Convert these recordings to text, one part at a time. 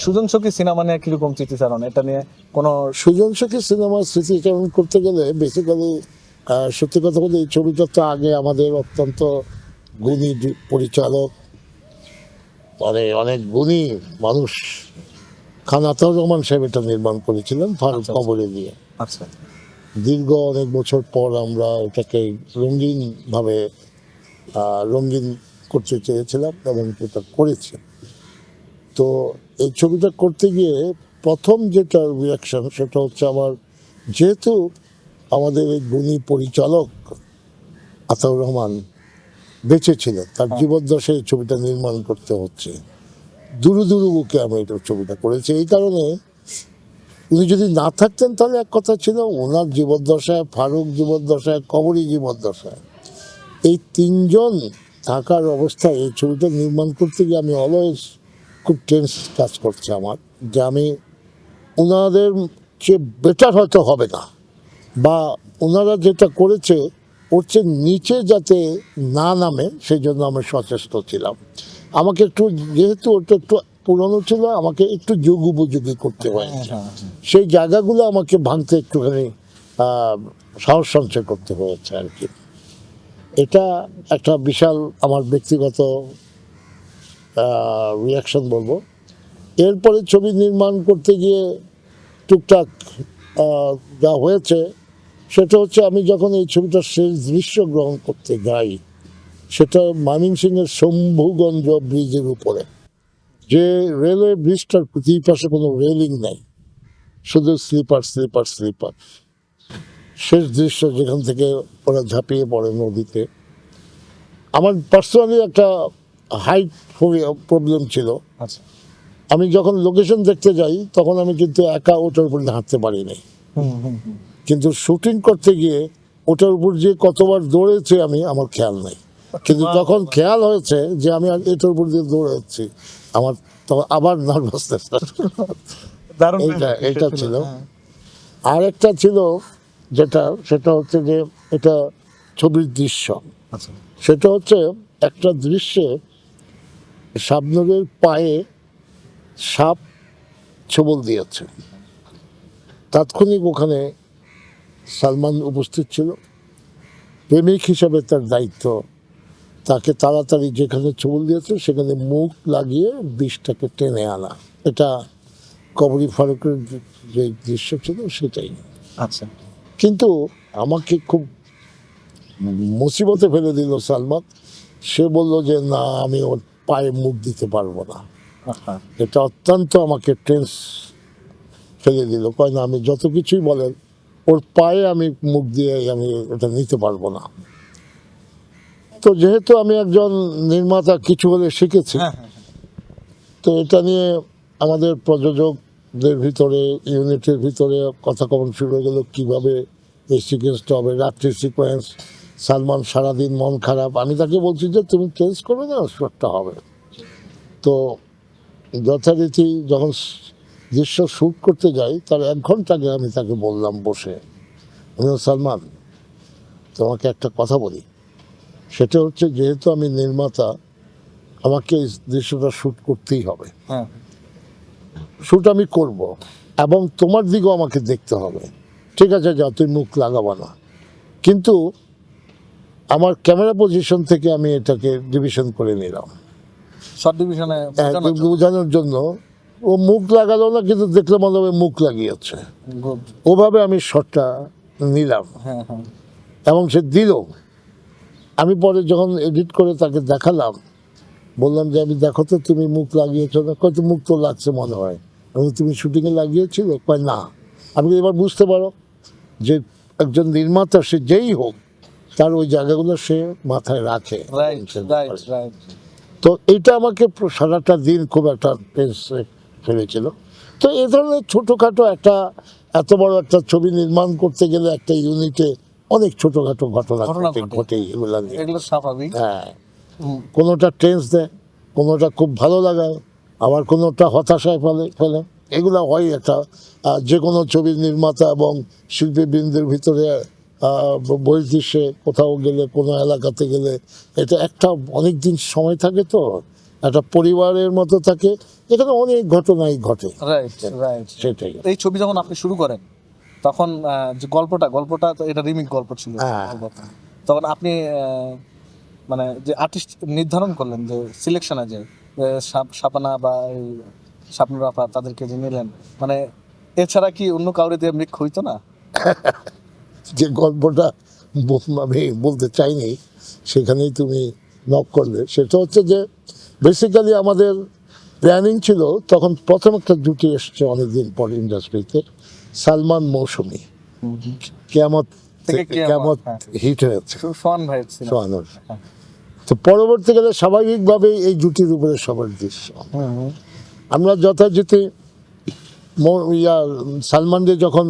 সুজন সখী সিনেমা নিয়ে কীরকম স্মৃতিচারণ? এটা নিয়ে কোনো সুজন সখী সিনেমার স্মৃতিচারণ করতে গেলে বেসিক্যালি সত্যি কথা বলতে এই ছবিটা তো আগে আমাদের অত্যন্ত গুণী পরিচালক মানে অনেক গুণী মানুষ খান আতাউর রহমান সাহেব এটা নির্মাণ করেছিলেন ফারুক আচ্ছা, আচ্ছা। কবরে দিয়ে আচ্ছা। দীর্ঘ অনেক বছর পর আমরা এটাকে রঙিনভাবে রঙিন করতে চেয়েছিলাম এবং এটা করেছি। তো এই ছবিটা করতে গিয়ে প্রথম যেটা রিয়াকশন সেটা হচ্ছে আমার যেহেতু আমাদের এই গুণী পরিচালক আতাউর রহমান বেঁচে ছিলেন তার জীবদ্দশায় এই ছবিটা নির্মাণ করতে হচ্ছে। দুরু দুরু বুকে আমি এটা ছবিটা করেছি। এই কারণে উনি যদি না থাকতেন তাহলে এক কথা ছিল ওনার জীবদ্দশায় ফারুক জীবদ্দশায় কবরী জীবদ্দশায় এই তিনজন থাকার অবস্থায় এই ছবিটা নির্মাণ করতে গিয়ে আমি অলওয়েজ খুব টেন্স কাজ করছে আমার যে আমি ওনাদের চেয়ে বেটার হয়তো হবে না। বা ওনারা যেটা করেছে ওর চেয়ে নিচে যাতে না নামে সেই জন্য আমি সচেষ্ট ছিলাম। আমাকে একটু যেহেতু ওটা একটু পুরনো ছিল আমাকে একটু যুগ উপযোগী করতে হয়েছে। হ্যাঁ, হ্যাঁ। সেই জায়গাগুলো আমাকে ভাঙতে একটুখানি সাহস সঞ্চয় করতে হয়েছে আর কি। এটা একটা বিশাল আমার ব্যক্তিগত রিয়াকশন বলব। এরপরে ছবি নির্মাণ করতে গিয়ে টুকটাক যা হয়েছে, সেটা হচ্ছে আমি যখন এই ছবিটার শেষ দৃশ্য গ্রহণ করতে যাই, সেটা ময়মনসিংহের শম্ভুগঞ্জ ব্রিজের উপরে। যে রেলওয়ে ব্রিজটার দুই পাশে কোনো রেলিং নাই। শুধু স্লিপার স্লিপার স্লিপার শেষ দৃশ্য যেখান থেকে ওরা ঝাঁপিয়ে পড়ে নদীতে। আমার পার্সোনালি একটা হাইট প্রবলেম ছিল। আচ্ছা। আমি যখন লোকেশন দেখতে যাই তখন আমি কিন্তু একা ওটার উপর হাঁটতে পারি নাই। কিন্তু শুটিং করতে গিয়ে ওটার উপর যে কতবার দৌড়েছে আমি আমার খেয়াল নেই। কিন্তু যখন খেয়াল হয়েছে যে আমি আর এটার উপর দিয়ে দৌড়াচ্ছি। আমার তখন আবার নার্ভাসনেস এইটা বিষয় ছিল, হ্যাঁ। আরেকটা ছিল যেটা সেটা হচ্ছে যে এটা ছবির দৃশ্য। আচ্ছা। সেটা হচ্ছে একটা দৃশ্যে শাবনুরের পায়ে সাপ ছবল দিয়েছে। তাৎক্ষণিক ওখানে সালমান উপস্থিত ছিল। প্রেমিক হিসাবে তার দায়িত্ব। তাকে তাড়াতাড়ি যেখানে ছবল দিয়েছে সেখানে মুখ লাগিয়ে বিষটাকে টেনে আনা। এটা কবরি ফারুকের যে- যে দৃশ্য ছিল সেটাই। আচ্ছা। কিন্তু আমাকে খুব মুসিবতে ফেলে দিল সালমান। সে বলল যে না আমি ওর পায়ে মুখ দিতে পারব না। এটা অত্যন্ত আমাকে টেন্স ফেলে দিল। কয় না আমি যত কিছুই বলেন ওর পায়ে আমি মুখ দিয়ে আমি এটা নিতে পারব না। তো যেহেতু আমি একজন নির্মাতা কিছু হলে শিখেছি। হ্যাঁ হ্যাঁ তো এটা নিয়ে আমাদের প্রযোজকদের ভিতরে ইউনিটের ভিতরে কথা কমন শুরু হয়ে গেল কীভাবে এই সিকোয়েন্সটা হবে রাত্রির সিকোয়েন্স সালমান সারাদিন মন খারাপ। আমি তাকে বলছি যে তুমি চেঞ্জ করবে না শটটা হবে। তো যথারীতি যখন দৃশ্য শ্যুট করতে যাই তার এক ঘণ্টা আগে আমি তাকে বললাম বসে আমি সালমান তোমাকে একটা কথা বলি। সেটা হচ্ছে যেহেতু আমি নির্মাতা আমাকে এই দৃশ্যটা শ্যুট করতেই হবে। হ্যাঁ। শ্যুট আমি করব এবং তোমার দিকেও আমাকে দেখতে হবে। ঠিক আছে যা তুই মুখ লাগাবা না। কিন্তু আমার ক্যামেরা পজিশন থেকে আমি এটাকে ডিভিশন করে নিলাম। শর্ট ডিভিশনে বোঝানোর জন্য? ও মুখ লাগালো না কিন্তু দেখলে মনে হবে মুখ লাগিয়েছে। ওভাবে আমি শটটা নিলাম। হ্যাঁ হ্যাঁ। এবং সে দিল। আমি পরে যখন এডিট করে তাকে দেখালাম বললাম যে আমি দেখো তো তুমি মুখ লাগিয়েছো না? কত মুখ তো লাগছে মনে হয়। এবং তুমি শুটিংয়ে লাগিয়েছিলে? কয় না। আমি এবার বুঝতে পারো যে একজন নির্মাতা সে যেই হোক তার ওই জায়গাগুলো সে মাথায় রাখে। তো এটা আমাকে সারাটা দিন খুব একটা টেন্সে ফেলেছিল। তো এ ধরনের ছোটোখাটো একটা এত বড় একটা ছবি নির্মাণ করতে গেলে একটা ইউনিটে অনেক ছোটোখাটো ঘটনা ঘটনা ঘটে ঘটে। ঘটে এগুলো এগুলো স্বাভাবিক। হ্যাঁ। কোনোটা টেন্স দেয় কোনোটা খুব ভালো লাগায় আবার কোনোটা হতাশায় ফেলে ফেলে। এগুলো হয় একটা যে কোনো ছবির নির্মাতা এবং শিল্পীবৃন্দের ভিতরে আহ, ব- কোথাও গেলে কোনো এলাকাতে গেলে এটা একটা অনেক দিন সময় থাকে তো একটা পরিবারের মতো থাকে এখানে অনেক ঘটনাই ঘটে। সেটাই। এই ছবি যখন আপনি শুরু করেন তখন যে গল্পটা গল্পটা তো এটা রিমিক গল্প ছিল হ্যাঁ। তখন আপনি মানে যে আর্টিস্ট নির্ধারণ করলেন যে সিলেকশনে যে যে সাপ- সাপানা বা এই স্বপ্নুর আপা তাদেরকে যে নিলেন মানে এছাড়া কি অন্য কাউরে দিয়ে মৃক হইতো না? যে গল্পটা আমি বলতে চাইনি সেখানেই তুমি নক করলে। সেটা হচ্ছে যে বেসিক্যালি আমাদের প্ল্যানিং ছিল তখন প্রথম একটা জুটি এসছে অনেকদিন পর ইন্ডাস্ট্রিতে সালমান মৌসুমি। কেমত কেমত হ্যাঁ। হিট হয়েছে। সোহানুর তো পরবর্তীকালে স্বাভাবিকভাবেই এই জুটির উপরে সবার দৃশ্য। আমরা যথাযথি ইয়া সালমানদের যখন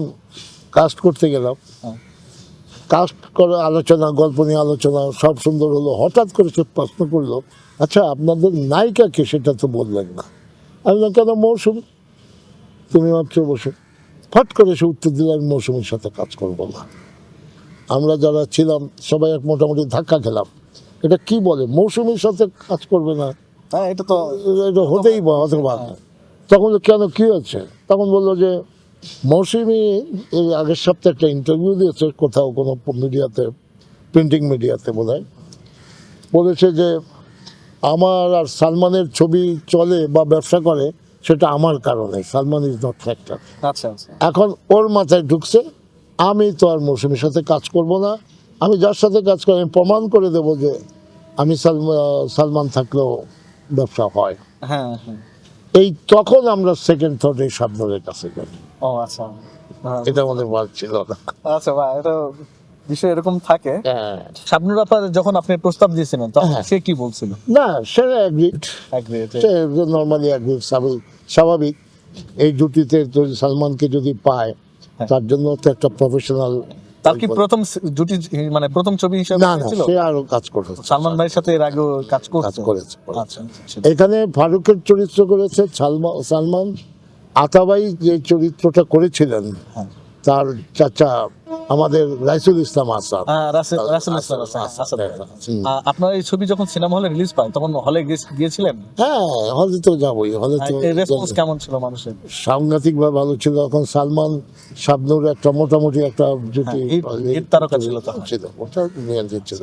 কাস্ট করতে গেলাম। হ্যাঁ। কাস্ট করে আলোচনা গল্প নিয়ে আলোচনা সব সুন্দর হলো। হঠাৎ করে সে প্রশ্ন করল আচ্ছা আপনাদের নায়িকা কে? সেটা তো বললেন না। আমি বললাম, কেন? মৌসুম। তুমি মাত্র বসে ফট করে সে উত্তর দিল আমি মৌসুমের সাথে কাজ করব না। আমরা যারা ছিলাম সবাই এক মোটামুটি ধাক্কা খেলাম। এটা কি বলে? মৌসুমীর সাথে কাজ করবে না? হ্যাঁ এটা তো এটা হতেই বা হতে পারে। তখন কেন? কি হচ্ছে? তখন বলল যে মৌসুমি এর আগের সপ্তাহে একটা ইন্টারভিউ দিয়েছে কোথাও কোনো মিডিয়াতে প্রিন্টিং মিডিয়াতে বোধ বলেছে যে আমার আর সালমানের ছবি চলে বা ব্যবসা করে সেটা আমার কারণে। সালমান ইজ নট ফ্যাক্টর এখন ওর মাথায় ঢুকছে আমি তো আর মৌসুমীর সাথে কাজ করব না। আমি যার সাথে কাজ করি আমি প্রমাণ করে দেব যে আমি সালমান সালমান থাকলেও ব্যবসা হয়। হ্যাঁ হ্যাঁ। এই তখন আমরা সেকেন্ড থট এই সাবধানের কাছে যাই ও আচ্ছা হ্যাঁ। এটা আমাদের বার ছিল না আচ্ছা ভাই এটা বিষয় এরকম থাকে হ্যাঁ। শাবনুর আপা যখন আপনি প্রস্তাব দিয়েছিলেন তখন হ্যাঁ। সে কি বলছিল না সে অ্যাগ্রিড সে নর্মালি অ্যাগ্রিড স্বাভাবিক এই জুটিতে যদি সালমানকে যদি পায় হ্যাঁ। তার জন্য তো একটা প্রফেশনাল তার কি প্রথম জুটি মানে প্রথম ছবি হিসাবে না না সে আরও কাজ করেছে। সালমান ভাইয়ের সাথে এর আগেও কাজ করেছে? করেছে আচ্ছা আচ্ছা। এখানে ফারুকের চরিত্র করেছে সালমান সালমান। আতাবাই যে চরিত্রটা করেছিলেন হ্যাঁ। তার চাচা আমাদের রাইসুল ইসলাম আসাদ। আপনার এই ছবি যখন সিনেমা হলে রিলিজ পায় তখন হলে গিয়েছিলেন? হ্যাঁ হলে তো যাবোই হলে তো রেসপন্স কেমন ছিল মানুষের? সাংঘাতিক ভাবে ভালো ছিল। তখন সালমান শাবনুর একটা মোটামুটি একটা জুটি হ্যাঁ, তারকা ছিল। ছিল ওটা নিয়ন্ত্রিত ছিল